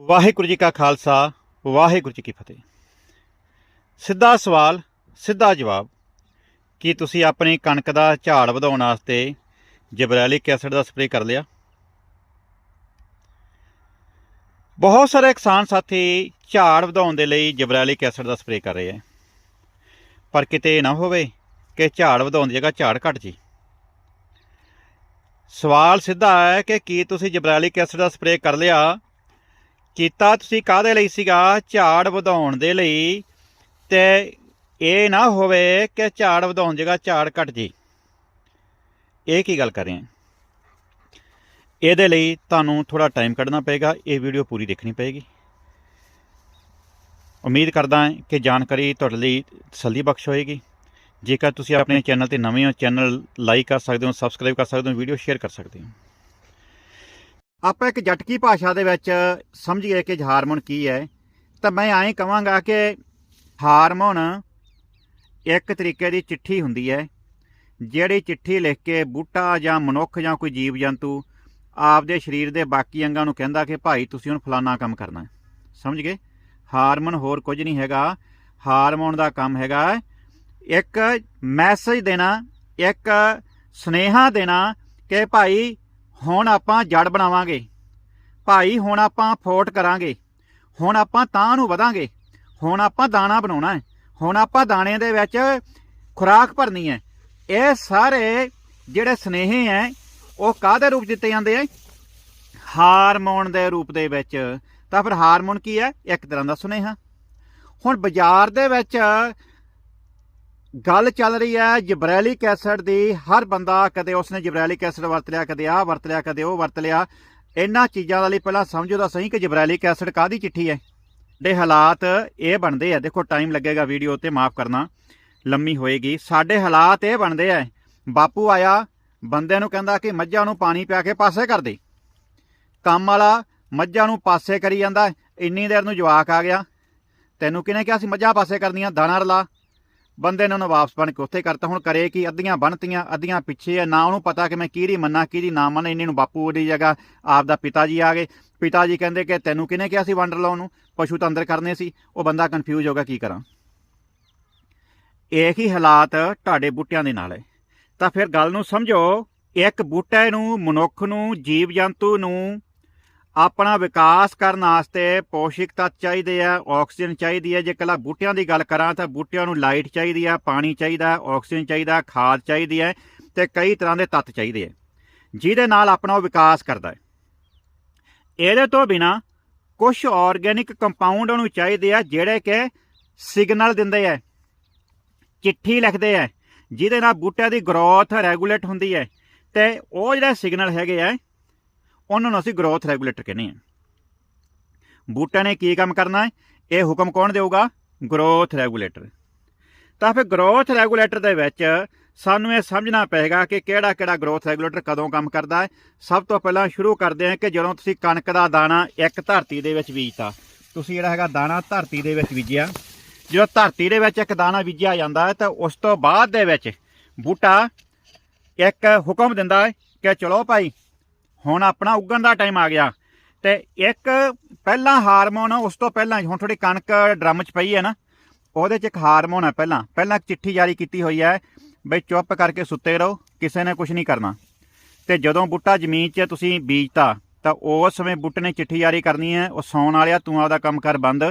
ਵਾਹਿਗੁਰੂ ਜੀ ਕਾ ਖਾਲਸਾ, ਵਾਹਿਗੁਰੂ ਜੀ ਕੀ ਫਤਿਹ। ਸਿੱਧਾ ਸਵਾਲ, ਸਿੱਧਾ ਜਵਾਬ। ਕੀ ਤੁਸੀਂ ਆਪਣੀ ਕਣਕ ਦਾ ਝਾੜ ਵਧਾਉਣ ਵਾਸਤੇ ਜਿਬਰੈਲਿਕ ਐਸਿਡ ਦਾ ਸਪਰੇਅ ਕਰ ਲਿਆ? ਬਹੁਤ ਸਾਰੇ ਕਿਸਾਨ ਸਾਥੀ ਝਾੜ ਵਧਾਉਣ ਦੇ ਲਈ ਜਿਬਰੈਲਿਕ ਐਸਿਡ ਦਾ ਸਪਰੇਅ ਕਰ ਰਹੇ ਹੈ ਪਰ ਕਿਤੇ ਇਹ ਨਾ ਹੋਵੇ ਕਿ ਝਾੜ ਵਧਾਉਣ ਦੀ ਜਗ੍ਹਾ ਝਾੜ ਘਟ ਜੀ। ਸਵਾਲ ਸਿੱਧਾ ਹੈ ਕਿ ਕੀ ਤੁਸੀਂ ਜਿਬਰੈਲਿਕ ਐਸਿਡ ਦਾ ਸਪਰੇਅ ਕਰ ਲਿਆ ਕੀਤਾ ਤੁਸੀਂ ਕਾਹਦੇ ਲਈ ਸੀਗਾ? ਝਾੜ ਵਧਾਉਣ ਦੇ ਲਈ। ਤੇ ਇਹ ਨਾ ਹੋਵੇ ਕਿ ਝਾੜ ਵਧਾਉਣ ਦੀ ਜਗ੍ਹਾ ਝਾੜ ਘਟ ਜੇ। ਇਹ ਕੀ ਗੱਲ ਕਰ ਰਹੇ ਹਾਂ ਇਹਦੇ ਲਈ ਤੁਹਾਨੂੰ ਥੋੜਾ ਟਾਈਮ ਕੱਢਣਾ ਪਏਗਾ। ਇਹ ਵੀਡੀਓ ਪੂਰੀ ਦੇਖਣੀ ਪਏਗੀ। ਉਮੀਦ ਕਰਦਾ ਹਾਂ ਕਿ ਜਾਣਕਾਰੀ ਤੁਹਾਡੇ ਲਈ ਤਸੱਲੀ ਬਖਸ਼ ਹੋਏਗੀ। ਜੇਕਰ ਤੁਸੀਂ ਆਪਣੇ ਚੈਨਲ ਤੇ ਨਵੇਂ ਹੋ ਚੈਨਲ ਲਾਈਕ ਕਰ ਸਕਦੇ ਹੋ ਸਬਸਕ੍ਰਾਈਬ ਕਰ ਸਕਦੇ ਹੋ ਵੀਡੀਓ ਸ਼ੇਅਰ ਕਰ ਸਕਦੇ ਹੋ। ਆਪਾਂ ਇੱਕ ਜਟਕੀ ਭਾਸ਼ਾ ਦੇ ਵਿੱਚ ਸਮਝੀਏ ਕਿ ਹਾਰਮੋਨ ਕੀ ਹੈ, ਤਾਂ ਮੈਂ ਐਂ ਕਹਾਂਗਾ ਕਿ ਹਾਰਮੋਨ ਇੱਕ ਤਰੀਕੇ ਦੀ ਚਿੱਠੀ ਹੁੰਦੀ ਹੈ, ਜਿਹੜੀ ਚਿੱਠੀ ਲਿਖ ਕੇ ਬੂਟਾ ਜਾਂ ਮਨੁੱਖ ਜਾਂ ਕੋਈ ਜੀਵ ਜੰਤੂ ਆਪਦੇ ਸਰੀਰ ਦੇ ਬਾਕੀ ਅੰਗਾਂ ਨੂੰ ਕਹਿੰਦਾ ਕਿ ਭਾਈ ਤੁਸੀਂ ਹੁਣ ਫਲਾਨਾ ਕੰਮ ਕਰਨਾ ਸਮਝ ਗਏ? ਹਾਰਮੋਨ ਹੋਰ ਕੁਝ ਨਹੀਂ ਹੈਗਾ। ਹਾਰਮੋਨ ਦਾ ਕੰਮ ਹੈਗਾ ਇੱਕ ਮੈਸੇਜ ਦੇਣਾ, ਇੱਕ ਸੁਨੇਹਾ ਦੇਣਾ ਕਿ ਭਾਈ ਹੁਣ ਆਪਾਂ ਜੜ ਬਣਾਵਾਂਗੇ। ਭਾਈ, ਹੁਣ ਆਪਾਂ ਫੋਟ ਕਰਾਂਗੇ। ਹੁਣ ਆਪਾਂ ਤਾਂ ਨੂੰ ਵਧਾਂਗੇ। ਹੁਣ ਆਪਾਂ ਦਾਣਾ ਬਣਾਉਣਾ ਹੈ। ਹੁਣ ਆਪਾਂ ਦਾਣੇ ਦੇ ਵਿੱਚ ਖੁਰਾਕ ਭਰਨੀ ਹੈ। ਇਹ ਸਾਰੇ ਜਿਹੜੇ ਸਨੇਹੇ ਹੈ, ਉਹ ਕਾਹਦੇ ਰੂਪ ਦਿੱਤੇ ਜਾਂਦੇ ਆ ਹਾਰਮੋਨ ਦੇ ਰੂਪ ਦੇ ਵਿੱਚ। ਤਾਂ ਫਿਰ ਹਾਰਮੋਨ ਕੀ ਹੈ? ਇੱਕ ਤਰ੍ਹਾਂ ਦਾ ਸੁਨੇਹਾ। ਹੁਣ ਬਾਜ਼ਾਰ ਦੇ ਵਿੱਚ ਗੱਲ ਚੱਲ ਰਹੀ ਹੈ ਜਿਬਰੈਲਿਕ ਐਸਿਡ ਦੀ, ਹਰ ਬੰਦਾ ਕਦੇ ਉਸਨੇ ਜਿਬਰੈਲਿਕ ਐਸਿਡ ਵਰਤ ਲਿਆ, ਕਦੇ ਆਹ ਵਰਤ ਲਿਆ, ਕਦੇ ਉਹ ਵਰਤ ਲਿਆ। ਇਹਨਾਂ ਚੀਜ਼ਾਂ ਦਾ ਲਈ ਪਹਿਲਾਂ ਸਮਝੋ ਤਾਂ ਸਹੀ ਕਿ ਜਿਬਰੈਲਿਕ ਐਸਿਡ ਕਾਦੀ ਚਿੱਠੀ ਹੈ? ਦੇ ਹਾਲਾਤ ਇਹ ਬਣਦੇ ਆ। ਦੇਖੋ ਟਾਈਮ ਲੱਗੇਗਾ ਵੀਡੀਓ ਤੇ, ਮਾਫ ਕਰਨਾ। ਲੰਮੀ ਹੋਏਗੀ। ਸਾਡੇ ਹਾਲਾਤ ਇਹ ਬਣਦੇ ਆ। ਬਾਪੂ ਆਇਆ, ਬੰਦੇ ਨੂੰ ਕਹਿੰਦਾ ਕਿ ਮੱਝਾਂ ਨੂੰ ਪਾਣੀ ਪਿਆ ਕੇ ਪਾਸੇ ਕਰ ਦੇ। ਕੰਮ ਵਾਲਾ ਮੱਝਾਂ ਨੂੰ ਪਾਸੇ ਕਰੀ ਜਾਂਦਾ। ਇੰਨੀ ਦੇਰ ਨੂੰ ਜਵਾਕ ਆ ਗਿਆ। ਤੈਨੂੰ ਕਿਹਨੇ ਕਿਹਾ ਸੀ, ਮੱਝਾਂ ਪਾਸੇ ਕਰਨੀਆਂ? ਦਾਣਾ ਰਲਾ। ਬੰਦੇ ਨੇ ਉਹਨੂੰ ਵਾਪਸ ਬਣ ਕੇ ਉੱਥੇ ਕਰਤਾ। ਹੁਣ ਕਰੇ ਕਿ? ਅੱਧੀਆਂ ਬਣਤੀਆਂ, ਅੱਧੀਆਂ ਪਿੱਛੇ ਆ। ਨਾ ਉਹਨੂੰ ਪਤਾ ਕਿ ਮੈਂ ਕਿਹਦੀ ਮੰਨਾ, ਕਿਹਦੀ ਨਾ ਮੰਨਾ। ਇੰਨੀ ਨੂੰ ਬਾਪੂ ਦੀ ਜਗ੍ਹਾ ਆਪ ਦਾ ਪਿਤਾ ਜੀ ਆ ਗਏ। ਪਿਤਾ ਜੀ ਕਹਿੰਦੇ ਕਿ ਤੈਨੂੰ ਕਿਹਨੇ ਕਿਹਾ ਸੀ ਵੰਡਰ ਲਾਉਣ ਨੂੰ? ਪਸ਼ੂ ਤਾਂ ਅੰਦਰ ਕਰਨੇ ਸੀ। ਉਹ ਬੰਦਾ ਕਨਫਿਊਜ਼ ਹੋ ਗਿਆ, ਕੀ ਕਰਾਂ? ਇਹ ਹੀ ਹਾਲਾਤ ਤੁਹਾਡੇ ਬੂਟਿਆਂ ਦੇ ਨਾਲ ਹੈ। ਤਾਂ ਫਿਰ ਗੱਲ ਨੂੰ ਸਮਝੋ, ਇੱਕ ਬੂਟੇ ਨੂੰ, ਮਨੁੱਖ ਨੂੰ ਜੀਵ ਜੰਤੂ ਨੂੰ ਆਪਣਾ ਵਿਕਾਸ ਕਰਨ ਵਾਸਤੇ ਪੋਸ਼ਕ ਤੱਤ ਚਾਹੀਦੇ ਆ, ਆਕਸੀਜਨ ਚਾਹੀਦੀ ਹੈ ਜੇ ਕੱਲਾ ਬੂਟਿਆਂ ਦੀ ਗੱਲ ਕਰਾਂ ਤਾਂ ਬੂਟਿਆਂ ਨੂੰ ਲਾਈਟ ਚਾਹੀਦੀ ਆ, ਪਾਣੀ ਚਾਹੀਦਾ, ਆਕਸੀਜਨ ਚਾਹੀਦਾ, ਖਾਦ ਚਾਹੀਦੀ ਹੈ ਤੇ ਕਈ ਤਰ੍ਹਾਂ ਦੇ ਤੱਤ ਚਾਹੀਦੇ ਆ। ਜਿਹਦੇ ਨਾਲ ਆਪਣਾ ਉਹ ਵਿਕਾਸ ਕਰਦਾ ਹੈ। ਇਹਦੇ ਤੋਂ ਬਿਨਾ ਕੁਝ ਆਰਗੈਨਿਕ ਕੰਪਾਊਂਡ ਉਹਨੂੰ ਚਾਹੀਦੇ ਆ ਜਿਹੜੇ ਕਿ ਸਿਗਨਲ ਦਿੰਦੇ ਆ, ਚਿੱਠੀ ਲਿਖਦੇ ਆ, ਜਿਹਦੇ ਨਾਲ ਬੂਟਿਆਂ ਦੀ ਗਰੋਥ ਰੈਗੂਲੇਟ ਹੁੰਦੀ ਹੈ ਤੇ ਉਹ ਜਿਹੜੇ ਸਿਗਨਲ ਹੈਗੇ ਆ ਉਹਨਾਂ ਨੂੰ ਅਸੀਂ ਗਰੋਥ ਰੈਗੂਲੇਟਰ ਕਹਿੰਦੇ ਆ ਬੂਟਿਆਂ ਨੇ ਕੀ ਕੰਮ ਕਰਨਾ ਹੈ? ਇਹ ਹੁਕਮ ਕੌਣ ਦੇਊਗਾ? ਗਰੋਥ ਰੈਗੂਲੇਟਰ ਤਾਂ ਫਿਰ ਗਰੋਥ ਰੈਗੂਲੇਟਰ ਦੇ ਵਿੱਚ ਸਾਨੂੰ ਇਹ ਸਮਝਣਾ ਪਏਗਾ ਕਿ ਕਿਹੜਾ ਕਿਹੜਾ ਗਰੋਥ ਰੈਗੂਲੇਟਰ ਕਦੋਂ ਕੰਮ ਕਰਦਾ ਹੈ। ਸਭ ਤੋਂ ਪਹਿਲਾਂ ਸ਼ੁਰੂ ਕਰਦੇ ਹਾਂ ਕਿ ਜਦੋਂ ਤੁਸੀਂ ਕਣਕ ਦਾ ਦਾਣਾ ਇੱਕ ਧਰਤੀ ਦੇ ਵਿੱਚ ਬੀਜਤਾ, ਤੁਸੀਂ ਜਿਹੜਾ ਹੈਗਾ ਦਾਣਾ ਧਰਤੀ ਦੇ ਵਿੱਚ ਬੀਜਿਆ। ਜਦੋਂ ਧਰਤੀ ਦੇ ਵਿੱਚ ਇੱਕ ਦਾਣਾ ਬੀਜਿਆ ਜਾਂਦਾ ਹੈ ਤਾਂ ਉਸ ਤੋਂ ਬਾਅਦ ਦੇ ਵਿੱਚ ਬੂਟਾ ਇੱਕ ਹੁਕਮ ਦਿੰਦਾ ਹੈ ਕਿ ਚਲੋ ਭਾਈ ਹੁਣ ਆਪਣਾ ਉੱਗਣ ਦਾ ਟਾਈਮ ਆ ਗਿਆ। ਤੇ ਇੱਕ ਪਹਿਲਾ ਹਾਰਮੋਨ, ਉਸ ਤੋਂ ਪਹਿਲਾਂ ਹੁਣ ਥੋੜੀ ਕਣਕ ਡਰਮ 'ਚ ਪਈ ਹੈ ਨਾ, ਉਹਦੇ 'ਚ ਇੱਕ ਹਾਰਮੋਨ ਹੈ ਪਹਿਲਾਂ। ਪਹਿਲਾਂ ਇੱਕ ਚਿੱਠੀ ਜਾਰੀ ਕੀਤੀ ਹੋਈ ਹੈ, ਬਈ ਚੁੱਪ ਕਰਕੇ ਸੁੱਤੇ ਰਹੋ, ਕਿਸੇ ਨੇ ਕੁਝ ਨਹੀਂ ਕਰਨਾ। ਤੇ ਜਦੋਂ ਬੂਟਾ ਜ਼ਮੀਨ 'ਚ ਤੁਸੀਂ ਬੀਜਤਾ, ਤਾਂ ਉਸ ਸਮੇਂ ਬੂਟੇ ਨੇ ਚਿੱਠੀ ਜਾਰੀ ਕਰਨੀ ਹੈ, ਉਹ ਸੌਣ ਵਾਲਿਆ, ਤੂੰ ਆਪਦਾ ਕੰਮ ਕਰ ਬੰਦ।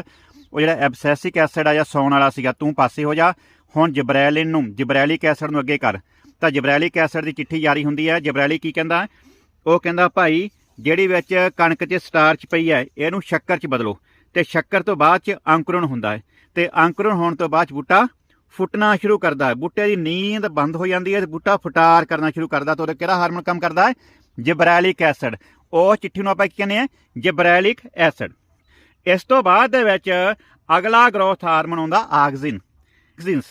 ਉਹ ਜਿਹੜਾ ਐਬਸੈਸਿਕ ਐਸਿਡ ਆ ਜਾਂ ਸੌਣ ਵਾਲਾ ਸੀਗਾ, ਤੂੰ ਪਾਸੇ ਹੋ ਜਾ। ਹੁਣ ਜਿਬਰੈਲਿਨ ਨੂੰ, ਜਿਬਰੈਲਿਕ ਐਸਿਡ ਨੂੰ ਅੱਗੇ ਕਰ। ਤਾਂ ਜਿਬਰੈਲਿਕ ਐਸਿਡ ਦੀ ਚਿੱਠੀ ਜਾਰੀ ਹੁੰਦੀ ਹੈ। ਜਿਬਰੈਲਿਕ ਕੀ ਕਹਿੰਦਾ? ਉਹ ਕਹਿੰਦਾ, ਭਾਈ, ਜਿਹੜੀ ਵਿੱਚ ਕਣਕ 'ਚ ਸਟਾਰਚ ਪਈ ਹੈ, ਇਹਨੂੰ ਸ਼ੱਕਰ 'ਚ ਬਦਲੋ ਤੇ ਸ਼ੱਕਰ ਤੋਂ ਬਾਅਦ 'ਚ ਅੰਕੁਰਣ ਹੁੰਦਾ ਹੈ ਤੇ ਅੰਕੁਰਣ ਹੋਣ ਤੋਂ ਬਾਅਦ 'ਚ ਬੂਟਾ ਫੁੱਟਣਾ ਸ਼ੁਰੂ ਕਰਦਾ ਹੈ। ਬੂਟੇ ਦੀ ਨੀਂਦ ਬੰਦ ਹੋ ਜਾਂਦੀ ਹੈ ਤੇ ਬੂਟਾ ਫੁਟਾਰ ਕਰਨਾ ਸ਼ੁਰੂ ਕਰਦਾ ਤਾਂ ਉਹਦਾ ਕਿਹੜਾ ਹਾਰਮੋਨ ਕੰਮ ਕਰਦਾ ਹੈ? Gibberellic acid. ਉਹ ਚਿੱਠੀ ਨੂੰ ਆਪਾਂ ਕੀ ਕਹਿੰਦੇ ਆ ਜਿਬਰੈਲਿਕ ਐਸਿਡ। ਇਸ ਤੋਂ ਬਾਅਦ ਦੇ ਵਿੱਚ ਅਗਲਾ ਗਰੋਥ ਹਾਰਮੋਨ ਆਉਂਦਾ ਆਕਸਿਨ। ਆਕਸਿਨਸ।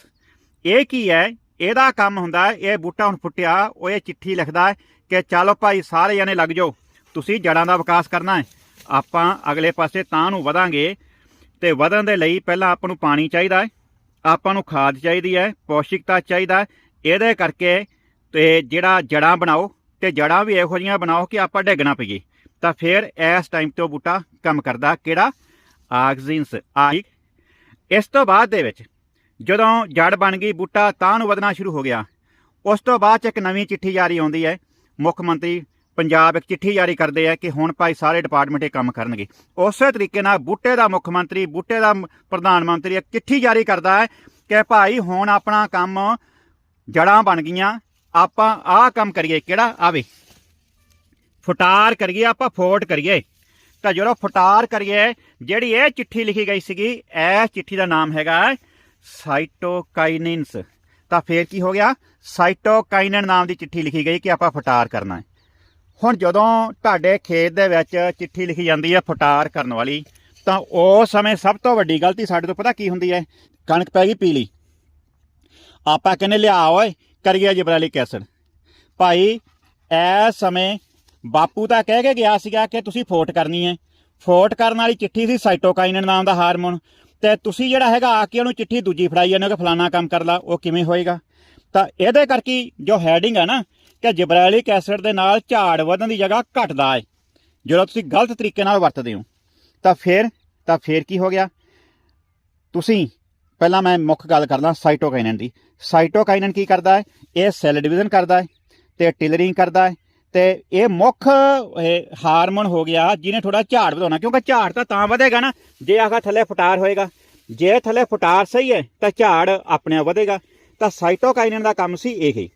ਇਹ ਕੀ ਹੈ? ਇਹਦਾ ਕੰਮ ਹੁੰਦਾ ਇਹ ਬੂਟਾ ਹੁਣ ਫੁੱਟਿਆ, ਉਹ ਇਹ ਚਿੱਠੀ ਲਿਖਦਾ ਕਿ ਚਲੋ ਭਾਈ ਸਾਰੇ ਜਣੇ ਲੱਗ ਜਾਓ, ਤੁਸੀਂ ਜੜਾਂ ਦਾ ਵਿਕਾਸ ਕਰਨਾ ਹੈ। ਆਪਾਂ ਅਗਲੇ ਪਾਸੇ ਤਾਂ ਨੂੰ ਵਧਾਂਗੇ ਤੇ ਵਧਣ ਦੇ ਲਈ ਪਹਿਲਾਂ ਆਪਾਂ ਨੂੰ ਪਾਣੀ ਚਾਹੀਦਾ ਹੈ, ਆਪਾਂ ਨੂੰ ਖਾਦ ਚਾਹੀਦੀ ਹੈ, ਪੌਸ਼ਟਿਕਤਾ ਚਾਹੀਦਾ ਇਹਦੇ ਕਰਕੇ ਤੇ ਜਿਹੜਾ ਜੜਾਂ ਬਣਾਓ ਤੇ ਜੜਾਂ ਵੀ ਇਹੋ ਜਿਹੀਆਂ ਬਣਾਓ ਕਿ ਆਪਾਂ ਡਿੱਗ ਪਈਏ। ਤਾਂ ਫਿਰ ਇਸ ਟਾਈਮ ਤੋਂ ਬੂਟਾ ਕੰਮ ਕਰਦਾ ਕਿਹੜਾ? ਆਕਸੀਜਨਸ। ਆਈ ਇਸ ਤੋਂ ਬਾਅਦ ਦੇ ਵਿੱਚ ਜਦੋਂ ਜੜ ਬਣ ਗਈ ਬੂਟਾ ਤਾਂ ਨੂੰ ਵਧਣਾ ਸ਼ੁਰੂ ਹੋ ਗਿਆ। ਉਸ ਤੋਂ ਬਾਅਦ ਚ ਇੱਕ ਨਵੀਂ ਚਿੱਠੀ ਜਾਰੀ ਆਉਂਦੀ ਹੈ। ਮੁੱਖ ਮੰਤਰੀ ਪੰਜਾਬ ਇੱਕ ਚਿੱਠੀ ਜਾਰੀ ਕਰਦੇ ਆ ਕਿ ਹੁਣ ਭਾਈ ਸਾਰੇ ਡਿਪਾਰਟਮੈਂਟ ਇਹ ਕੰਮ ਕਰਨਗੇ। ਉਸੇ ਤਰੀਕੇ ਨਾਲ ਬੂਟੇ ਦਾ ਮੁੱਖ ਮੰਤਰੀ, ਬੂਟੇ ਦਾ ਪ੍ਰਧਾਨ ਮੰਤਰੀ ਇੱਕ ਚਿੱਠੀ ਜਾਰੀ ਕਰਦਾ ਹੈ ਕਿ ਭਾਈ ਹੁਣ ਆਪਣਾ ਕੰਮ ਜੜਾਂ ਬਣ ਗਈਆਂ, ਆਪਾਂ ਆਹ ਕੰਮ ਕਰੀਏ, ਕਿਹੜਾ? ਆਵੇ ਫੁਟਾਰ ਕਰੀਏ, ਆਪਾਂ ਫੋਰਟ ਕਰੀਏ। ਤਾਂ ਜਦੋਂ ਫੁਟਾਰ ਕਰੀਏ, ਜਿਹੜੀ ਇਹ ਚਿੱਠੀ ਲਿਖੀ ਗਈ ਸੀਗੀ ਇਹ ਚਿੱਠੀ ਦਾ ਨਾਮ ਹੈਗਾ ਸਾਈਟੋਕਾਈਨਿਨਸ। ਤਾਂ ਫੇਰ ਕੀ ਹੋ ਗਿਆ? ਸਾਈਟੋਕਾਈਨਨ ਨਾਮ ਦੀ ਚਿੱਠੀ ਲਿਖੀ ਗਈ ਕਿ ਆਪਾਂ ਫਟਾਰ ਕਰਨਾ ਹੈ। ਹੁਣ ਜਦੋਂ ਤੁਹਾਡੇ ਖੇਤ ਦੇ ਵਿੱਚ ਚਿੱਠੀ ਲਿਖੀ ਜਾਂਦੀ ਹੈ ਫਟਾਰ ਕਰਨ ਵਾਲੀ, ਤਾਂ ਉਸ ਸਮੇਂ ਸਭ ਤੋਂ ਵੱਡੀ ਗਲਤੀ ਸਾਡੇ ਤੋਂ ਪਤਾ ਕੀ ਹੁੰਦੀ ਹੈ? ਕਣਕ ਪੈ ਗਈ ਪੀਲੀ। ਆਪਾਂ ਕਹਿੰਦੇ ਲਿਆ ਓਏ, ਕਰੀਏ ਜਿਬਰਾਲਿਕ ਐਸਿਡ। ਭਾਈ, ਐ ਸਮੇਂ ਬਾਪੂ ਤਾਂ ਕਹਿ ਕੇ ਗਿਆ ਸੀਗਾ ਕਿ ਤੁਸੀਂ ਫੋਟ ਕਰਨੀ ਹੈ। ਫੋਟ ਕਰਨ ਵਾਲੀ ਚਿੱਠੀ ਸੀ ਸਾਈਟੋਕਾਈਨਨ ਨਾਮ ਦਾ ਹਾਰਮੋਨ। ਤੇ ਤੁਸੀਂ ਜਿਹੜਾ ਹੈਗਾ ਆ ਕੇ ਉਹਨੂੰ ਚਿੱਠੀ ਦੂਜੀ ਫੜਾਈ ਜਾਂਦੇ ਹੋ ਕਿ ਫਲਾਨਾ ਕੰਮ ਕਰ ਲਾ, ਉਹ ਕਿਵੇਂ ਹੋਏਗਾ? ਤਾਂ ਇਹਦੇ ਕਰਕੇ ਜੋ ਹੈਡਿੰਗ ਆ ਨਾ, ਕਿ ਜਿਬਰਾਲਿਕ ਐਸਿਡ ਦੇ ਨਾਲ ਝਾੜ ਵਧਣ ਦੀ ਜਗ੍ਹਾ ਘਟਦਾ ਹੈ ਜਦੋਂ ਤੁਸੀਂ ਗਲਤ ਤਰੀਕੇ ਨਾਲ ਵਰਤਦੇ ਹੋ, ਤਾਂ ਫਿਰ ਤਾਂ ਫਿਰ ਕੀ ਹੋ ਗਿਆ? ਤੁਸੀਂ, ਪਹਿਲਾਂ ਮੈਂ ਮੁੱਖ ਗੱਲ ਕਰਦਾ ਸਾਈਟੋਕਾਈਨਨ ਦੀ। ਸਾਈਟੋਕਾਈਨਨ ਕੀ ਕਰਦਾ ਹੈ ਇਹ ਸੈੱਲ ਡਿਵੀਜ਼ਨ ਕਰਦਾ ਹੈ ਤੇ ਟਿਲਰਿੰਗ ਕਰਦਾ ਹੈ ਤੇ ਇਹ ਮੁੱਖ ਹਾਰਮੋਨ ਹੋ ਗਿਆ ਜਿਹਨੇ ਥੋੜਾ ਝਾੜ ਵਧਾਉਣਾ, ਕਿਉਂਕਿ ਝਾੜ ਤਾਂ ਤਾਂ ਵਧੇਗਾ ਨਾ, ਜੇ ਆਖਾ ਥੱਲੇ ਫਟਾਰ ਹੋਏਗਾ। ਜੇ ਥੱਲੇ ਫਟਾਰ ਸਹੀ ਹੈ, ਤਾਂ ਝਾੜ ਆਪਣੇ ਆਪ ਵਧੇਗਾ। ਤਾਂ ਸਾਈਟੋਕਾਈਨਨ ਦਾ ਕੰਮ ਸੀ ਇਹ ਹੀ,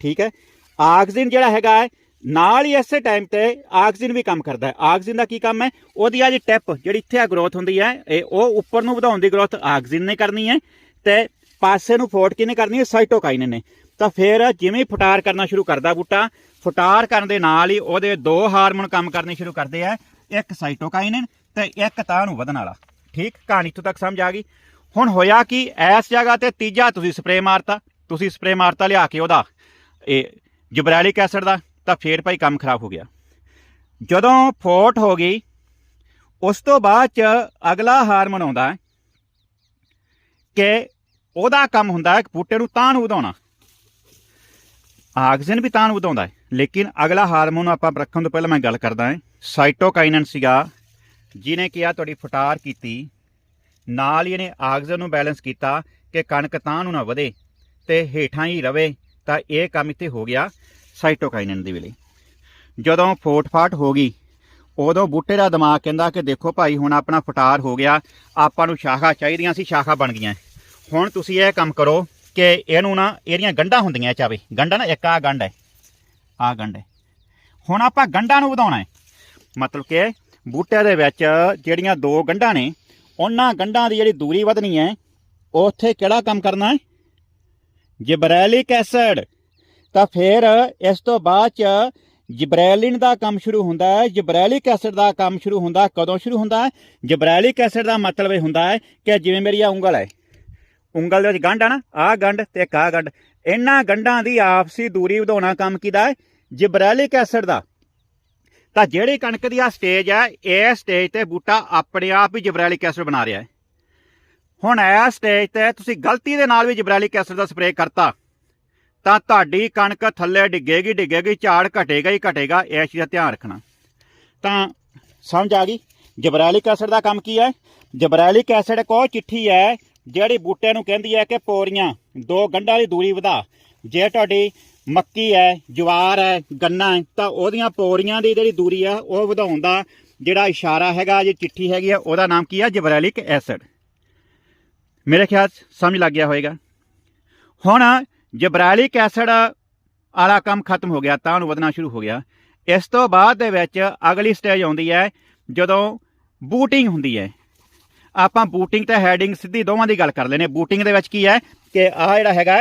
ਠੀਕ ਹੈ? ਆਕਸੀਜਨ ਜਿਹੜਾ ਹੈਗਾ ਹੈ, ਨਾਲ ਹੀ ਇਸੇ ਟਾਈਮ ਤੇ ਆਕਸੀਜਨ ਵੀ ਕੰਮ ਕਰਦਾ ਹੈ। ਆਕਸੀਜਨ ਦਾ ਕੀ ਕੰਮ ਹੈ? ਉਹਦੀ ਆ ਜੀ ਟਿਪ, ਜਿਹੜੀ ਇੱਥੇ ਆ ਗਰੋਥ ਹੁੰਦੀ ਹੈ, ਇਹ ਉਹ ਉੱਪਰ ਨੂੰ ਵਧਾਉਣ ਦੀ ਗਰੋਥ ਆਕਸੀਜਨ ਨੇ ਕਰਨੀ ਹੈ ਤੇ ਪਾਸੇ ਨੂੰ ਫੋਟ ਕਿਨੇ ਕਰਨੀ ਹੈ? ਸਾਈਟੋਕਾਈਨਨ ਨੇ। ਤਾਂ ਫਿਰ ਜਿਵੇਂ ਹੀ ਫੁਟਾਰ ਕਰਨਾ ਸ਼ੁਰੂ ਕਰਦਾ ਬੂਟਾ, ਫੁਟਾਰ ਕਰਨ ਦੇ ਨਾਲ ਹੀ ਉਹਦੇ ਦੋ ਹਾਰਮੋਨ ਕੰਮ ਕਰਨੇ ਸ਼ੁਰੂ ਕਰਦੇ ਆ, ਇੱਕ ਸਾਈਟੋਕਾਈਨਨ ਤੇ ਇੱਕ ਤਾਂ ਨੂੰ ਵਧਣ ਵਾਲਾ। ਠੀਕ? ਕਹਾਣੀ ਇੱਥੋਂ ਤੱਕ ਸਮਝ ਆ ਗਈ? ਹੁਣ ਹੋਇਆ ਕਿ? ਇਸ ਜਗ੍ਹਾ ਤੇ ਤੀਜਾ ਤੁਸੀਂ ਸਪਰੇ ਮਾਰਤਾ। ਤੁਸੀਂ ਸਪਰੇ ਮਾਰਤਾ, ਲਿਆ ਕੇ ਉਹਦਾ, ਇਹ ਜਬਰੈਲਿਕ ਐਸਿਡ ਦਾ, ਤਾਂ ਫੇਰ ਭਾਈ ਕੰਮ ਖਰਾਬ ਹੋ ਗਿਆ। ਜਦੋਂ ਫੋਟ ਹੋ ਗਈ, ਉਸ ਤੋਂ ਬਾਅਦ ਚ ਅਗਲਾ ਹਾਰਮੋਨ ਆਉਂਦਾ ਕਿ ਉਹਦਾ ਕੰਮ ਹੁੰਦਾ ਹੈ ਬੂਟੇ ਨੂੰ ਤਾਂ ਨੂੰ ਵਧਾਉਣਾ। ਆਕਸੀਜਨ ਵੀ ਤਾਂ ਨੂੰ ਵਧਾਉਂਦਾ ਹੈ, ਲੇਕਿਨ ਅਗਲਾ ਹਾਰਮੋਨ ਆਪਾਂ ਰੱਖਣ ਤੋਂ ਪਹਿਲਾਂ ਮੈਂ ਗੱਲ ਕਰਦਾ ਹਾਂ। ਸਾਈਟੋਕਾਈਨਨ ਸੀਗਾ, ਜਿਹਨੇ ਕਿਹਾ ਤੁਹਾਡੀ ਫਟਾਰ ਕੀਤੀ, ਨਾਲ ਹੀ ਇਹਨੇ ਆਕਸੀਜਨ ਨੂੰ ਬੈਲੈਂਸ ਕੀਤਾ ਕਿ ਕਣਕ ਤਾਂ ਨੂੰ ਨਾ ਵਧੇ ਤੇ ਹੇਠਾਂ ਹੀ ਰਵੇ, ਤਾਂ ਇਹ ਕੰਮ ਇੱਥੇ ਹੋ ਗਿਆ ਸਾਈਟੋਕਾਈਨਨ ਦੇ ਵੇਲੇ। ਜਦੋਂ ਫੋਟ-ਫਾਟ ਹੋ ਗਈ, ਉਦੋਂ ਬੂਟੇ ਦਾ ਦਿਮਾਗ ਕਹਿੰਦਾ ਕਿ ਦੇਖੋ ਭਾਈ, ਹੁਣ ਆਪਣਾ ਫਟਾਰ ਹੋ ਗਿਆ, ਆਪਾਂ ਨੂੰ ਸ਼ਾਖਾ ਚਾਹੀਦੀਆਂ ਸੀ, ਸ਼ਾਖਾ ਬਣ ਗਈਆਂ। ਹੁਣ ਤੁਸੀਂ ਇਹ ਕੰਮ ਕਰੋ ਕਿ ਇਹਨੂੰ ਨਾ ਇਹਦੀਆਂ ਗੰਢਾਂ ਹੁੰਦੀਆਂ ਇਹ ਚਾਵੇ। ਗੰਢਾ ਨਾ ਇੱਕ ਆ ਗੰਢ ਹੈ ਆ ਗੰਢ ਹੈ। ਹੁਣ ਆਪਾਂ ਗੰਢਾਂ ਨੂੰ ਵਧਾਉਣਾ ਹੈ। ਮਤਲਬ ਕਿ ਬੂਟੇ ਦੇ ਵਿੱਚ ਜਿਹੜੀਆਂ ਦੋ ਗੰਢਾਂ ਨੇ, ਉਹਨਾਂ ਗੰਢਾਂ ਦੀ ਜਿਹੜੀ ਦੂਰੀ ਵਧਣੀ ਹੈ, ਉੱਥੇ ਕਿਹੜਾ ਕੰਮ ਕਰਨਾ ਹੈ? ਜਿਬਰੈਲਿਕ ਐਸਿਡ ਤਾਂ ਫਿਰ ਇਸ ਤੋਂ ਬਾਅਦ ਚ ਜਿਬਰੈਲਿਨ ਦਾ ਕੰਮ ਸ਼ੁਰੂ ਹੁੰਦਾ ਹੈ। ਜਿਬਰੈਲਿਕ ਐਸਿਡ ਦਾ ਕੰਮ ਸ਼ੁਰੂ ਹੁੰਦਾ, ਕਦੋਂ ਸ਼ੁਰੂ ਹੁੰਦਾ ਹੈ? ਜਿਬਰੈਲਿਕ ਐਸਿਡ ਦਾ ਮਤਲਬ ਇਹ ਹੁੰਦਾ ਹੈ ਕਿ ਜਿਵੇਂ ਮੇਰੀ ਆ ਉਂਗਲ ਹੈ। ਉਂਗਲ ਦੇ ਵਿੱਚ ਗੰਢ ਆ ਨਾ, ਆਹ ਗੰਢ ਤੇ ਇੱਕ ਆਹ ਗੰਢ। ਇਹਨਾਂ ਗੰਢਾਂ ਦੀ ਆਪਸੀ ਦੂਰੀ ਵਧਾਉਣਾ ਕੰਮ ਕਿਹਦਾ ਹੈ? ਜਿਬਰੈਲਿਕ ਐਸਿਡ ਦਾ। ਤਾਂ ਜਿਹੜੀ ਕਣਕ ਦੀ ਆ ਸਟੇਜ ਹੈ, ਇਹ ਸਟੇਜ ਤੇ ਬੂਟਾ ਆਪਣੇ ਆਪ ਹੀ ਜਿਬਰੈਲਿਕ ਐਸਿਡ ਬਣਾ ਰਿਹਾ ਹੈ। ਹੁਣ ਇਹ ਸਟੇਜ ਤੇ ਤੁਸੀਂ ਗਲਤੀ ਦੇ ਨਾਲ ਵੀ ਜਿਬਰੈਲਿਕ ਐਸਿਡ ਦਾ ਸਪਰੇਅ ਕਰਤਾ, ਤਾਂ ਤੁਹਾਡੀ ਕਣਕ ਥੱਲੇ ਡਿੱਗੇਗੀ ਡਿੱਗੇਗੀ, ਝਾੜ ਘਟੇਗਾ ਹੀ ਘਟੇਗਾ ਇਸ ਚੀਜ਼ ਦਾ ਧਿਆਨ ਰੱਖਣਾ। ਤਾਂ ਸਮਝ ਆ ਗਈ? ਜਬਰੈਲਿਕ ਐਸਿਡ ਦਾ ਕੰਮ ਕੀ ਹੈ? ਜਬਰੈਲਿਕ ਐਸਿਡ ਇੱਕ ਉਹ ਚਿੱਠੀ ਹੈ ਜਿਹੜੀ ਬੂਟੇ ਨੂੰ ਕਹਿੰਦੀ ਹੈ ਕਿ ਪੋਰੀਆਂ ਦੋ ਗੰਢਾਂ ਦੀ ਦੂਰੀ ਵਧਾ। ਜੇ ਤੁਹਾਡੀ ਮੱਕੀ ਹੈ, ਜਵਾਰ ਹੈ, ਗੰਨਾ ਹੈ, ਤਾਂ ਉਹਦੀਆਂ ਪੋਰੀਆਂ ਦੀ ਜਿਹੜੀ ਦੂਰੀ ਆ, ਉਹ ਵਧਾਉਣ ਦਾ ਜਿਹੜਾ ਇਸ਼ਾਰਾ ਹੈਗਾ ਜੇ ਚਿੱਠੀ ਹੈਗੀ ਆ, ਉਹਦਾ ਨਾਮ ਕੀ ਹੈ ਜਬਰੈਲਿਕ ਐਸਿਡ। ਮੇਰੇ ਖਿਆਲ 'ਚ ਸਮਝ ਲੱਗ ਗਿਆ ਹੋਵੇਗਾ ਹੁਣ ਜਬਰੈਲਿਕ ਐਸਿਡ ਵਾਲਾ ਕੰਮ ਖਤਮ ਹੋ ਗਿਆ, ਤਾਂ ਉਹਨੂੰ ਵਧਣਾ ਸ਼ੁਰੂ ਹੋ ਗਿਆ। ਇਸ ਤੋਂ ਬਾਅਦ ਦੇ ਵਿੱਚ ਅਗਲੀ ਸਟੇਜ ਆਉਂਦੀ ਹੈ, ਜਦੋਂ ਬੂਟਿੰਗ ਹੁੰਦੀ ਹੈ। ਆਪਾਂ ਬੂਟਿੰਗ ਤੇ ਹੈਡਿੰਗ ਸਿੱਧੀ ਦੋਵਾਂ ਦੀ ਗੱਲ ਕਰ ਲੈਨੇ ਬੂਟਿੰਗ ਦੇ ਵਿੱਚ ਕੀ ਹੈ ਕਿ ਆਹ ਜਿਹੜਾ ਹੈਗਾ,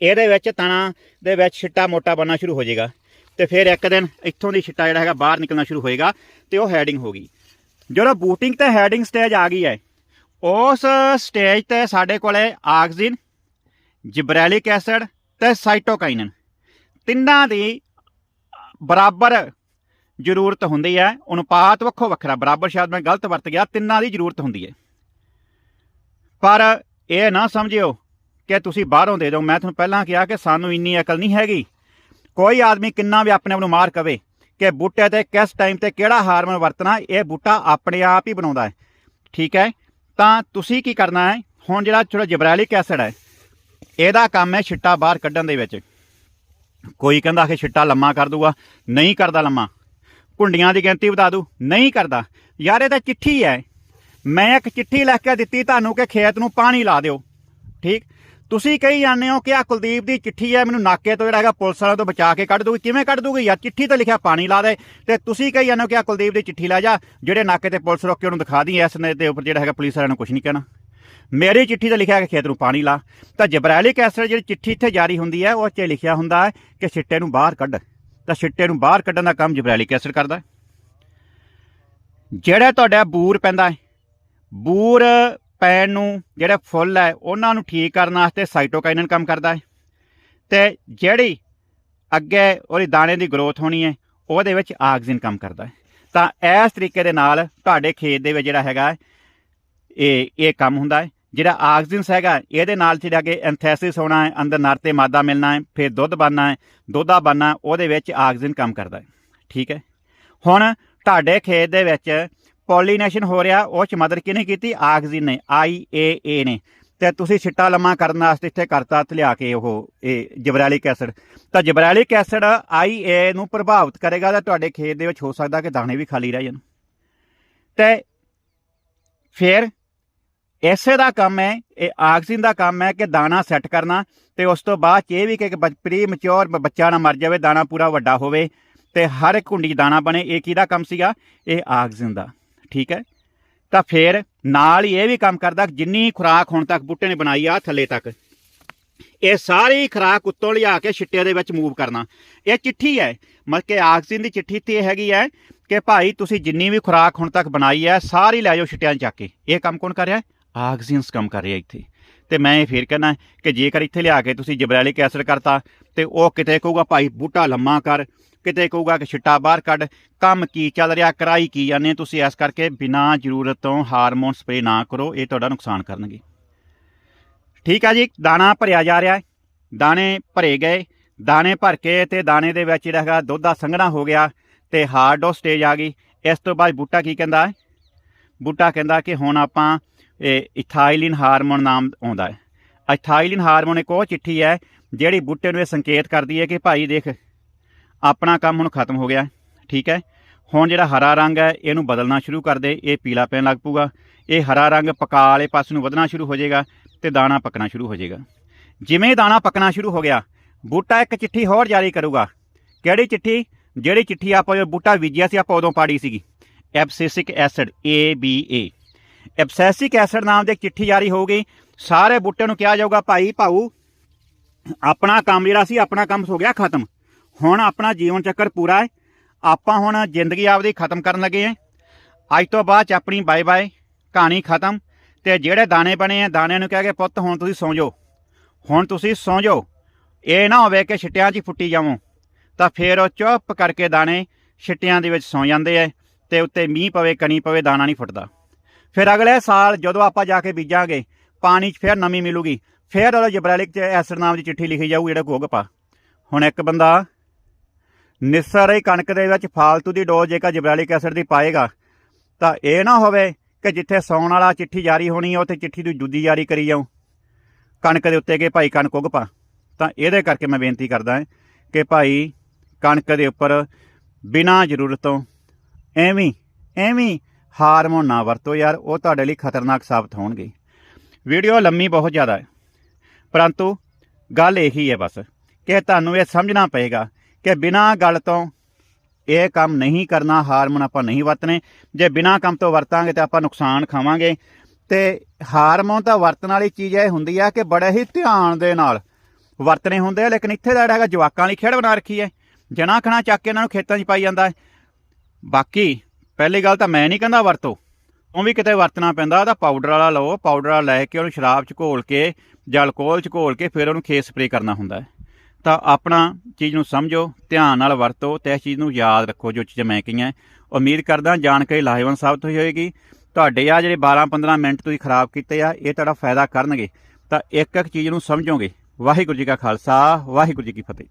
ਇਹਦੇ ਵਿੱਚ ਤਣਾ ਦੇ ਵਿੱਚ ਛਿੱਟਾ ਮੋਟਾ ਬਣਨਾ ਸ਼ੁਰੂ ਹੋ ਜਾਏਗਾ ਤੇ ਫਿਰ ਇੱਕ ਦਿਨ ਇੱਥੋਂ ਦੀ ਛਿੱਟਾ ਜਿਹੜਾ ਹੈਗਾ ਬਾਹਰ ਨਿਕਲਣਾ ਸ਼ੁਰੂ ਹੋਏਗਾ ਤੇ ਉਹ ਹੈਡਿੰਗ ਹੋ ਗਈ। ਜਦੋਂ ਬੂਟਿੰਗ ਤੇ ਹੈਡਿੰਗ ਸਟੇਜ ਆ ਗਈ ਹੈ, ਉਸ ਸਟੇਜ ਤੇ ਸਾਡੇ ਕੋਲੇ ਆਕਸੀਜਨ ਜਿਬਰੈਲਿਕ ਐਸਿਡ ਤੇ ਸਾਈਟੋਕਾਈਨਨ ਤਿੰਨਾਂ ਦੀ ਬਰਾਬਰ ਜ਼ਰੂਰਤ ਹੁੰਦੀ ਹੈ, ਅਨੁਪਾਤ ਵੱਖੋ ਵੱਖਰਾ, ਬਰਾਬਰ ਸ਼ਾਇਦ ਮੈਂ ਗਲਤ ਵਰਤ ਗਿਆ, ਤਿੰਨਾਂ ਦੀ ਜ਼ਰੂਰਤ ਹੁੰਦੀ ਹੈ। ਪਰ ਇਹ ਨਾ ਸਮਝਿਓ ਕਿ ਤੁਸੀਂ ਬਾਹਰੋਂ ਦੇ ਦਿਓ। ਮੈਂ ਤੁਹਾਨੂੰ ਪਹਿਲਾਂ ਕਿਹਾ ਕਿ ਸਾਨੂੰ ਇੰਨੀ ਅਕਲ ਨਹੀਂ ਹੈਗੀ। ਕੋਈ ਆਦਮੀ ਕਿੰਨਾ ਵੀ ਆਪਣੇ ਆਪ ਨੂੰ ਮਾਰ ਕਵੇ ਕਿ ਬੂਟੇ ਤੇ ਕਿਸ ਟਾਈਮ ਤੇ ਕਿਹੜਾ ਹਾਰਮੋਨ ਵਰਤਣਾ, ਇਹ ਬੂਟਾ ਆਪਣੇ ਆਪ ਹੀ ਬਣਾਉਂਦਾ ਹੈ। ਠੀਕ ਹੈ? ਤਾਂ ਤੁਸੀਂ ਕੀ ਕਰਨਾ ਹੈ? ਹੁਣ ਜਿਹੜਾ ਥੋੜਾ ਜਿਬਰੈਲਿਕ ਐਸਿਡ ਹੈ, ਇਹਦਾ ਕੰਮ ਹੈ ਛਿੱਟਾ ਬਾਹਰ ਕੱਢਣ ਦੇ ਵਿੱਚ। ਕੋਈ ਕਹਿੰਦਾ ਕਿ ਛਿੱਟਾ ਲੰਮਾ ਕਰ ਦੂਗਾ, ਨਹੀਂ ਕਰਦਾ ਲੰਮਾ। ਕੁੰਡੀਆਂ ਦੀ ਗਿਣਤੀ ਵਧਾ ਦੂ ਨਹੀਂ ਕਰਦਾ। ਯਾਰ, ਇਹ ਤਾਂ ਚਿੱਠੀ ਹੈ। ਮੈਂ ਇੱਕ ਚਿੱਠੀ ਲਿਖ ਕੇ ਦਿੱਤੀ ਤੁਹਾਨੂੰ ਕਿ ਖੇਤ ਨੂੰ ਪਾਣੀ ਲਾ ਦਿਓ। ਠੀਕ? ਤੁਸੀਂ ਕਹੀ ਜਾਂਦੇ ਹੋ ਕਿ ਆ ਕੁਲਦੀਪ ਦੀ ਚਿੱਠੀ ਹੈ, ਮੈਨੂੰ ਨਾਕੇ ਤੋਂ ਜਿਹੜਾ ਹੈਗਾ ਪੁਲਿਸ ਵਾਲਿਆਂ ਤੋਂ ਬਚਾ ਕੇ ਕੱਢ ਦੂਗੀ ਕਿਵੇਂ ਕੱਢ ਦੂਗੀ ਯਾਰ, ਚਿੱਠੀ ਤੇ ਲਿਖਿਆ ਪਾਣੀ ਲਾ ਦੇ। ਤੇ ਤੁਸੀਂ ਕਹੀ ਜਾਂਦੇ ਹੋ ਕਿ ਆ ਕੁਲਦੀਪ ਦੀ ਚਿੱਠੀ ਲੈ ਜਾ, ਜਿਹੜੇ ਨਾਕੇ ਤੇ ਪੁਲਿਸ ਰੋਕ ਕੇ ਉਹਨੂੰ ਦਿਖਾ ਦੀ, ਇਸ ਨੇ ਦੇ ਉੱਪਰ ਜਿਹੜਾ ਹੈਗਾ ਪੁਲਿਸ ਵਾਲਿਆਂ ਨੂੰ ਕੁਝ ਨਹੀਂ ਕਹਿਣਾ। ਮੇਰੀ ਚਿੱਠੀ ਤੇ ਲਿਖਿਆ ਕਿ ਖੇਤ ਨੂੰ ਪਾਣੀ ਲਾ। ਤਾਂ ਜਬਰੈਲਿਕ ਐਸਿਡ ਜਿਹੜੀ ਚਿੱਠੀ ਇੱਥੇ ਜਾਰੀ ਹੁੰਦੀ ਹੈ, ਉਹ 'ਚ ਲਿਖਿਆ ਹੁੰਦਾ ਹੈ ਕਿ ਛਿੱਟੇ ਨੂੰ ਬਾਹਰ ਕੱਢ। ਤਾਂ ਛਿੱਟੇ ਨੂੰ ਬਾਹਰ ਕੱਢਣ ਦਾ ਕੰਮ ਜਬਰੈਲਿਕ ਐਸਿਡ ਕਰਦਾ ਹੈ। ਜਿਹੜਾ ਤੁਹਾਡਾ ਬੂਰ ਪੈਂਦਾ ਹੈ, ਬੂਰ ਪੈਣ ਨੂੰ ਜਿਹੜਾ ਫੁੱਲ ਹੈ, ਉਹਨਾਂ ਨੂੰ ਠੀਕ ਕਰਨ ਵਾਸਤੇ ਸਾਈਟੋਕਾਈਨਨ ਕੰਮ ਕਰਦਾ ਹੈ। ਤੇ ਜਿਹੜੀ ਅੱਗੇ ਉਹਦੀ ਦਾਣੇ ਦੀ ਗਰੋਥ ਹੋਣੀ ਹੈ, ਉਹਦੇ ਵਿੱਚ ਆਕਸੀਜਨ ਕੰਮ ਕਰਦਾ ਹੈ। ਤਾਂ ਇਸ ਤਰੀਕੇ ਦੇ ਨਾਲ ਤੁਹਾਡੇ ਖੇਤ ਦੇ ਵਿੱਚ ਜਿਹੜਾ ਹੈਗਾ ਇਹ ਇਹ ਕੰਮ ਹੁੰਦਾ ਹੈ। ਜਿਹੜਾ ਆਕਸੀਜਨਸ ਹੈਗਾ ਇਹਦੇ ਨਾਲ ਜਿਹੜਾ ਕਿ ਐਂਥੈਸਿਸ ਹੋਣਾ ਹੈ, ਅੰਦਰ ਨਰ ਤੇ ਮਾਦਾ ਮਿਲਣਾ ਹੈ, ਫਿਰ ਦੁੱਧ ਬਣਨਾ ਹੈ, ਦੁੱਧਾ ਬਣਨਾ ਉਹਦੇ ਵਿੱਚ ਆਕਸੀਜਨ ਕੰਮ ਕਰਦਾ ਹੈ। ਠੀਕ ਹੈ? ਹੁਣ ਤੁਹਾਡੇ ਖੇਤ ਦੇ ਵਿੱਚ ਪੋਲੀਨੇਸ਼ਨ ਹੋ ਰਿਹਾ, ਉਹ ਚ ਮਦਦ ਕਿਹਨੇ ਕੀਤੀ? ਆਕਸੀਜਨ ਨੇ, ਆਈ ਏ ਏ ਨੇ। ਤੇ ਤੁਸੀਂ ਛਿੱਟਾ ਲੰਮਾ ਕਰਨ ਵਾਸਤੇ ਇੱਥੇ ਕਰਤਾ ਤੇ ਲਿਆ ਕੇ ਉਹ, ਇਹ ਜਬਰੈਲਿਕ ਐਸਿਡ। ਤਾਂ ਜਬਰੈਲਿਕ ਐਸਿਡ ਆਈ ਏ ਨੂੰ ਪ੍ਰਭਾਵਿਤ ਕਰੇਗਾ ਤਾਂ ਤੁਹਾਡੇ ਖੇਤ ਦੇ ਵਿੱਚ ਹੋ ਸਕਦਾ ਕਿ ਦਾਣੇ ਵੀ ਖਾਲੀ ਰਹਿ ਜਾਣ। ਤੇ ਫਿਰ ਇਸੇ ਦਾ ਕੰਮ ਹੈ, ਇਹ ਆਕਸੀਜਨ ਦਾ ਕੰਮ ਹੈ ਕਿ ਦਾਣਾ ਸੈੱਟ ਕਰਨਾ ਤੇ ਉਸ ਤੋਂ ਬਾਅਦ 'ਚ ਇਹ ਵੀ ਕਿ ਪ੍ਰੀ ਮੈਚੁਰ ਬੱਚਾ ਨਾ ਮਰ ਜਾਵੇ, ਦਾਣਾ ਪੂਰਾ ਵੱਡਾ ਹੋਵੇ ਤੇ ਹਰ ਇੱਕ ਕੁੰਡੀ ਦਾਣਾ ਬਣੇ, ਇਹ ਕਿਹਦਾ ਕੰਮ ਸੀਗਾ? ਇਹ ਆਕਸੀਜਨ ਦਾ, ਠੀਕ ਹੈ? ਤਾਂ ਫਿਰ ਨਾਲ ਹੀ ਇਹ ਵੀ ਕੰਮ ਕਰਦਾ, ਜਿੰਨੀ ਖੁਰਾਕ ਹੁਣ ਤੱਕ ਬੂਟੇ ਨੇ ਬਣਾਈ ਆ, ਥੱਲੇ ਤੱਕ, ਇਹ ਸਾਰੀ ਖੁਰਾਕ ਉੱਤੋਂ ਲਿਆ ਕੇ ਛਿੱਟੇ ਦੇ ਵਿੱਚ ਮੂਵ ਕਰਨਾ। ਇਹ ਚਿੱਠੀ ਹੈ, ਮਤਲਬ ਕਿ ਆਕਸੀਜਨ ਦੀ ਚਿੱਠੀ ਤੇ ਇਹ ਹੈਗੀ ਹੈ ਕਿ ਭਾਈ ਤੁਸੀਂ ਜਿੰਨੀ ਵੀ ਖੁਰਾਕ ਹੁਣ ਤੱਕ ਬਣਾਈ ਹੈ, ਸਾਰੀ ਲੈ ਜਾਓ ਛਿੱਟਿਆਂ 'ਚ ਚੱਕ ਕੇ। ਇਹ ਕੰਮ ਕੌਣ ਕਰ ਰਿਹਾ ਹੈ? ਆਕਸੀਜਨਸ ਕੰਮ ਕਰ ਰਿਹਾ ਇੱਥੇ। ਤੇ ਮੈਂ ਇਹ ਫੇਰ ਕਹਿਣਾ ਕਿ ਜੇਕਰ ਇੱਥੇ ਲਿਆ ਕੇ ਤੁਸੀਂ ਜਬਰੈਲਿਕ ਐਸਿਡ ਕਰਤਾ, ਤੇ ਉਹ ਕਿਤੇ ਕਹੂਗਾ, ਭਾਈ ਬੂਟਾ ਲੰਮਾ ਕਰ। ਕਿਤੇ ਕਹੂਗਾ ਕਿ ਛਿੱਟਾ ਬਾਹਰ ਕੱਢ। ਕੰਮ ਕੀ ਚੱਲ ਰਿਹਾ, ਕਰਾਈ ਕੀ ਜਾਂਦੇ ਤੁਸੀਂ? ਇਸ ਕਰਕੇ ਬਿਨਾਂ ਜ਼ਰੂਰਤ ਤੋਂ ਹਾਰਮੋਨ ਸਪਰੇ ਨਾ ਕਰੋ, ਇਹ ਤੁਹਾਡਾ ਨੁਕਸਾਨ ਕਰਨਗੇ। ਠੀਕ ਆ ਜੀ, ਦਾਣਾ ਭਰਿਆ ਜਾ ਰਿਹਾ ਹੈ। ਦਾਣੇ ਭਰੇ ਗਏ। ਦਾਣੇ ਭਰ ਕੇ ਤੇ ਦਾਣੇ ਦੇ ਵਿੱਚ ਜਿਹੜਾ ਹੈਗਾ ਦੁੱਧ ਦਾ ਸੰਘਣਾ ਹੋ ਗਿਆ ਤੇ ਹਾਰਡੋ ਸਟੇਜ ਆ ਗਈ। ਇਸ ਤੋਂ ਬਾਅਦ ਬੂਟਾ ਕੀ ਕਹਿੰਦਾ ਹੈ? ਬੂਟਾ ਕਹਿੰਦਾ ਕਿ ਹੁਣ ਆਪਾਂ ਇਥਾਈਲਿਨ ਹਾਰਮੋਨ ਨਾਮ ਆਉਂਦਾ ਹੈ। ਇਥਾਈਲਿਨ ਹਾਰਮੋਨ ਇੱਕ ਉਹ ਚਿੱਠੀ ਹੈ ਜਿਹੜੀ ਬੂਟੇ ਨੂੰ ਇਹ ਸੰਕੇਤ ਕਰਦੀ ਹੈ ਕਿ ਭਾਈ ਦੇਖ, ਆਪਣਾ ਕੰਮ ਹੁਣ ਖਤਮ ਹੋ ਗਿਆ, ਠੀਕ ਹੈ? ਹੁਣ ਜਿਹੜਾ ਹਰਾ ਰੰਗ ਹੈ, ਇਹਨੂੰ ਬਦਲਣਾ ਸ਼ੁਰੂ ਕਰ ਦੇ, ਇਹ ਪੀਲਾ ਪੈਣ ਲੱਗ ਪੂਗਾ ਇਹ ਹਰਾ ਰੰਗ ਪਕਾ ਵਾਲੇ ਪਾਸੇ ਨੂੰ ਵਧਣਾ ਸ਼ੁਰੂ ਹੋ ਜਾਏਗਾ ਤੇ ਦਾਣਾ ਪੱਕਣਾ ਸ਼ੁਰੂ ਹੋ ਜਾਏਗਾ। ਜਿਵੇਂ ਦਾਣਾ ਪੱਕਣਾ ਸ਼ੁਰੂ ਹੋ ਗਿਆ, ਬੂਟਾ ਇੱਕ ਚਿੱਠੀ ਹੋਰ ਜਾਰੀ ਕਰੂਗਾ। ਕਿਹੜੀ ਚਿੱਠੀ? ਜਿਹੜੀ ਚਿੱਠੀ ਆਪਾਂ ਬੂਟਾ ਬੀਜਿਆ ਸੀ, ਆਪਾਂ ਉਦੋਂ ਪਾੜੀ ਸੀਗੀ। Abscisic acid A B A abscisic acid ਨਾਮ ਦੀ ਚਿੱਠੀ ਜਾਰੀ ਹੋਊਗੀ। ਸਾਰੇ ਬੂਟੇ ਨੂੰ ਕਿਹਾ ਜਾਊਗਾ, ਭਾਈ, ਭਾਊ, ਆਪਣਾ ਕੰਮ ਜਿਹੜਾ ਸੀ, ਆਪਣਾ ਕੰਮ ਹੋ ਗਿਆ, ਖਤਮ। ਹੁਣ ਆਪਣਾ ਜੀਵਨ ਚੱਕਰ ਪੂਰਾ ਹੈ। ਆਪਾਂ ਹੁਣ ਜ਼ਿੰਦਗੀ ਆਪਦੀ ਖਤਮ ਕਰਨ ਲੱਗੇ ਹਾਂ। ਅੱਜ ਤੋਂ ਬਾਅਦ ਚ ਆਪਣੀ ਬਾਏ ਬਾਏ ਕਹਾਣੀ ਖਤਮ। ਤੇ ਜਿਹੜੇ ਦਾਣੇ ਬਣੇ ਆ, ਦਾਣਿਆਂ ਨੂੰ ਕਹਿ ਕੇ, ਪੁੱਤ, ਹੁਣ ਤੁਸੀਂ ਸੌਂ ਜਾਓ। ਹੁਣ ਤੁਸੀਂ ਸੌਂ ਜਾਓ। ਇਹ ਨਾ ਹੋਵੇ ਕਿ ਛਿੱਟਿਆਂ 'ਚ ਹੀ ਫੁੱਟੀ ਜਾਵੋ। ਤਾਂ ਫਿਰ ਉਹ ਚੁੱਪ ਕਰਕੇ ਦਾਣੇ ਛਿੱਟਿਆਂ ਦੇ ਵਿੱਚ ਸੌਂ ਜਾਂਦੇ ਐ ਤੇ ਉੱਤੇ ਮੀਂਹ ਪਵੇ, ਕਣੀ ਪਵੇ, ਦਾਣਾ ਨਹੀਂ ਫੁੱਟਦਾ। ਫਿਰ ਅਗਲੇ ਸਾਲ ਜਦੋਂ ਆਪਾਂ ਜਾ ਕੇ ਬੀਜਾਂਗੇ, ਪਾਣੀ 'ਚ ਫਿਰ ਨਮੀ ਮਿਲੂਗੀ। ਫਿਰ ਉਹਦਾ ਜਬਰੈਲਿਕ ਐਸਿਡ ਨਾਮ ਦੀ ਚਿੱਠੀ ਲਿਖੀ ਜਾਊ ਜਿਹੜਾ ਗੋਗ ਪਾ। ਹੁਣ ਇੱਕ ਬੰਦਾ ਨਿਸਰ ਹੀ ਕਣਕ ਦੇ ਵਿੱਚ ਫਾਲਤੂ ਦੀ ਡੋਜ਼ ਜੇਕਰ ਜਬਰੈਲਿਕ ਐਸਿਡ ਦੀ ਪਾਏਗਾ, ਤਾਂ ਇਹ ਨਾ ਹੋਵੇ ਕਿ ਜਿੱਥੇ ਸੌਣ ਵਾਲਾ ਚਿੱਠੀ ਜਾਰੀ ਹੋਣੀ ਹੈ ਉੱਥੇ ਚਿੱਠੀ ਦੀ ਦੂਜੀ ਜਾਰੀ ਕਰੀ ਜਾਉ ਕਣਕ ਦੇ ਉੱਤੇ ਕਿ ਭਾਈ ਕਣਕ ਉਗ ਪਾ। ਤਾਂ ਇਹਦੇ ਕਰਕੇ ਮੈਂ ਬੇਨਤੀ ਕਰਦਾ ਹਾਂ ਕਿ ਭਾਈ ਕਣਕ ਦੇ ਉੱਪਰ ਬਿਨਾਂ ਜ਼ਰੂਰਤ ਤੋਂ ਐਵੇਂ ਐਵੇਂ ਹਾਰਮੋਨ ਨਾ ਵਰਤੋ ਯਾਰ, ਉਹ ਤੁਹਾਡੇ ਲਈ ਖਤਰਨਾਕ ਸਾਬਤ ਹੋਣਗੇ। ਵੀਡੀਓ ਲੰਮੀ ਬਹੁਤ ਜ਼ਿਆਦਾ ਹੈ। ਪਰੰਤੂ ਗੱਲ ਇਹੀ ਹੈ ਬਸ ਕਿ ਤੁਹਾਨੂੰ ਇਹ ਸਮਝਣਾ ਪਏਗਾ ਕਿ ਬਿਨਾਂ ਗੱਲ ਤੋਂ ਇਹ ਕੰਮ ਨਹੀਂ ਕਰਨਾ ਹਾਰਮੋਨ ਆਪਾਂ ਨਹੀਂ ਵਰਤਣੇ। ਜੇ ਬਿਨਾਂ ਕੰਮ ਤੋਂ ਵਰਤਾਂਗੇ ਤਾਂ ਆਪਾਂ ਨੁਕਸਾਨ ਖਾਵਾਂਗੇ। ਤੇ ਹਾਰਮੋਨ ਤਾਂ ਵਰਤਣ ਵਾਲੀ ਚੀਜ਼ ਇਹ ਹੁੰਦੀ ਆ ਕਿ ਬੜੇ ਹੀ ਧਿਆਨ ਦੇ ਨਾਲ ਵਰਤਣੇ ਹੁੰਦੇ ਆ, ਲੇਕਿਨ ਇੱਥੇ ਦਾ ਜਿਹੜਾ ਹੈਗਾ ਜਵਾਕਾਂ ਲਈ ਖੇਡ ਬਣਾ ਰੱਖੀ ਹੈ। ਜਣਾ ਖਣਾ ਚੱਕ ਕੇ ਇਹਨਾਂ ਨੂੰ ਖੇਤਾਂ 'ਚ ਪਾਈ ਜਾਂਦਾ ਹੈ। ਬਾਕੀ ਪਹਿਲੀ ਗੱਲ ਤਾਂ ਮੈਂ ਨਹੀਂ ਕਹਿੰਦਾ ਵਰਤੋ। ਉਹ ਵੀ ਕਿਤੇ ਵਰਤਣਾ ਪੈਂਦਾ ਉਹਦਾ ਪਾਊਡਰ ਵਾਲਾ ਲਓ ਪਾਊਡਰ ਵਾਲਾ ਲੈ ਕੇ ਉਹਨੂੰ ਸ਼ਰਾਬ 'ਚ ਘੋਲ ਕੇ ਜਾਂ ਅਲਕੋਹਲ 'ਚ ਘੋਲ ਕੇ ਫਿਰ ਉਹਨੂੰ ਖੇਤ ਸਪਰੇ ਕਰਨਾ ਹੁੰਦਾ ਹੈ। ਤਾਂ ਆਪਣਾ ਚੀਜ਼ ਨੂੰ ਸਮਝੋ, ਧਿਆਨ ਨਾਲ ਵਰਤੋ ਤੇ ਇਸ ਚੀਜ਼ ਨੂੰ ਯਾਦ ਰੱਖੋ ਜੋ ਚੀਜ਼ਾਂ ਮੈਂ ਕਹੀਆਂ। ਉਮੀਦ ਕਰਦਾ ਜਾਣਕਾਰੀ ਲਾਹੇਵੰਦ ਸਾਬਤ ਹੋਈ ਹੋਏਗੀ। ਤੁਹਾਡੇ ਆ ਜਿਹੜੇ 12-15 ਮਿੰਟ ਤੁਸੀਂ ਖਰਾਬ ਕੀਤੇ ਆ, ਇਹ ਤੁਹਾਡਾ ਫਾਇਦਾ ਕਰਨਗੇ। ਤਾਂ ਇੱਕ ਇੱਕ ਚੀਜ਼ ਨੂੰ ਸਮਝੋਗੇ। ਵਾਹਿਗੁਰੂ ਜੀ ਕਾ ਖਾਲਸਾ, ਵਾਹਿਗੁਰੂ ਜੀ ਕੀ ਫਤਿਹ।